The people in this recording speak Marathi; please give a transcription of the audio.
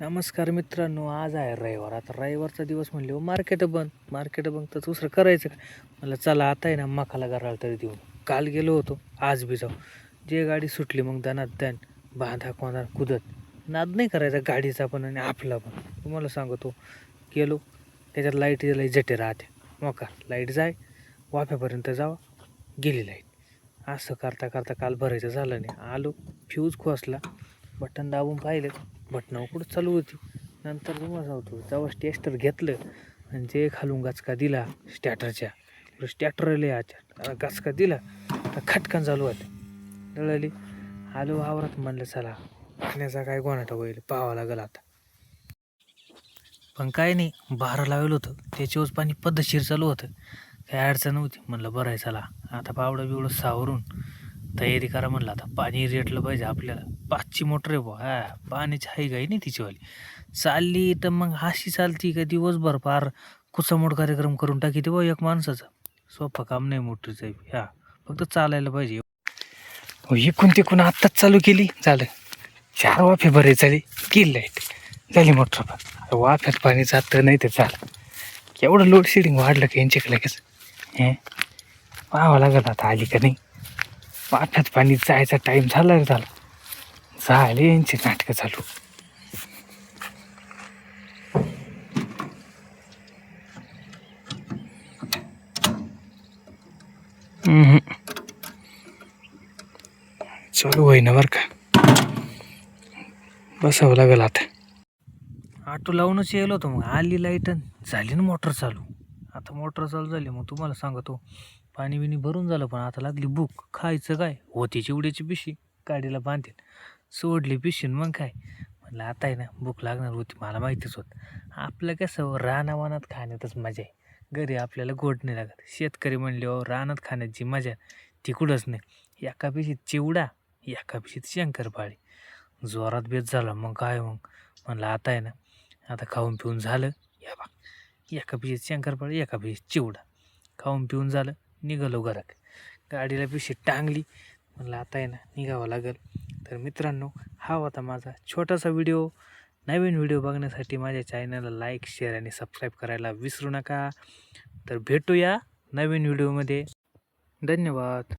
नमस्कार मित्रांनो आज आहे रविवार. आता रविवारचा दिवस म्हणले हो मार्केट बंद. मार्केट बंद तर दुसरं करायचं का मला चला आता आहे ना मखाला गराळ तरी देऊन. काल गेलो होतो आज बी जाऊ. जे गाडी सुटली मग दनात दन बांधा कोणा कुदत. नाद नाही करायचा गाडीचा पण आणि आपला पण. तुम्हाला सांगतो गेलो त्याच्यात लाइट लई जटे राहते. मका लाइट जाय वाफ्यापर्यंत जावा गेली लाइट असं करता करता काल भरायचं झालं नाही. आलो फ्यूज खोसला बटन दाबून पाहिलं बटनावर कुठं चालू होती? नंतर तुम्हाला सांगतो जेव्हा स्टेस्टर घेतलं आणि जे खालून गचका दिला स्टॅटरच्या स्टॅटर आच्या गचका दिला तर खटकन चालू होते. दळली आलो वावरात म्हणलं चला पाण्याचा काय गोनाटा होईल? पाहावा लागेल आता. पण काय नाही बारा लावलं होतं. त्याच्यावर पाणी पद्धतशीर चालू होतं. काय अडचण नव्हती. म्हणलं बरं आहे चला. आता पावडं बिवडं सावरून तयारी करा म्हणलं. आता पाणी रेटलं पाहिजे आपल्याला. पाचची मोटर आहे बुवा. हा पाण्याची हाई गाई नाही तिचीवाली चालली तर मग अशी चालती का दिवसभर फार कुचामोड कार्यक्रम करून टाकी ते बुवा एक माणसाचा. सोपा काम नाही मोटरीचं ह्या फक्त चालायला पाहिजे. हो, इकून तिकून आत्ताच चालू केली. झालं. चार वाफे बरे झाली. गेली लाइट. झाली मोटर पण. वाफ्यात पाणी जातं नाही ते चाल. केवढं लोडशेडिंग वाढलं का यांच्याकडे लगेच? हे? पाहावं लागेल आता आली का नाही? वाफ्यात पाणी जायचा टाईम झाला रे झाला. झाले यांची नाटकं चालू. चालू होईना बरं का. बसावं लागेल आता. ऑटो लावूनच येलो होतो मग. आली लाइट झाली ना मोटर चालू. आता मोटर चालू झाली मग तुम्हाला सांगतो पाणी बिणी भरून झालं पण आता लागली बुक खायचं काय? होती चिवड्याची पिशी गाडीला बांधेल सोडली पिशीन मग काय? म्हणलं आता आहे ना भूक लागणार होती मला माहितीच होत. आपलं कसं रानावानात खाण्यातच मजा आहे. घरी आपल्याला गोड नाही लागत. शेतकरी म्हणले हो रानात खाण्याची मजा ती कुठंच नाही. एका पिशीत चिवडा एका पिशीत शंकरपाळी. जोरात बेत झाला मग काय मग? म्हणलं आता आहे ना आता खाऊन पिऊन झालं या बा. एका पिशीत शंकरपाळी एका पिशीत चिवडा. खाऊन पिऊन झालं निघालो घरात. गाडीला पिशी टांगली. म्हणलं आता आहे ना निघावं लागेल. तर मित्रांनो हा होता माझा छोटासा व्हिडिओ. नवीन व्हिडिओ बघण्यासाठी माझ्या चॅनलला लाईक शेअर आणि सबस्क्राईब करायला विसरू नका. तर भेटूया नवीन व्हिडिओमध्ये. धन्यवाद.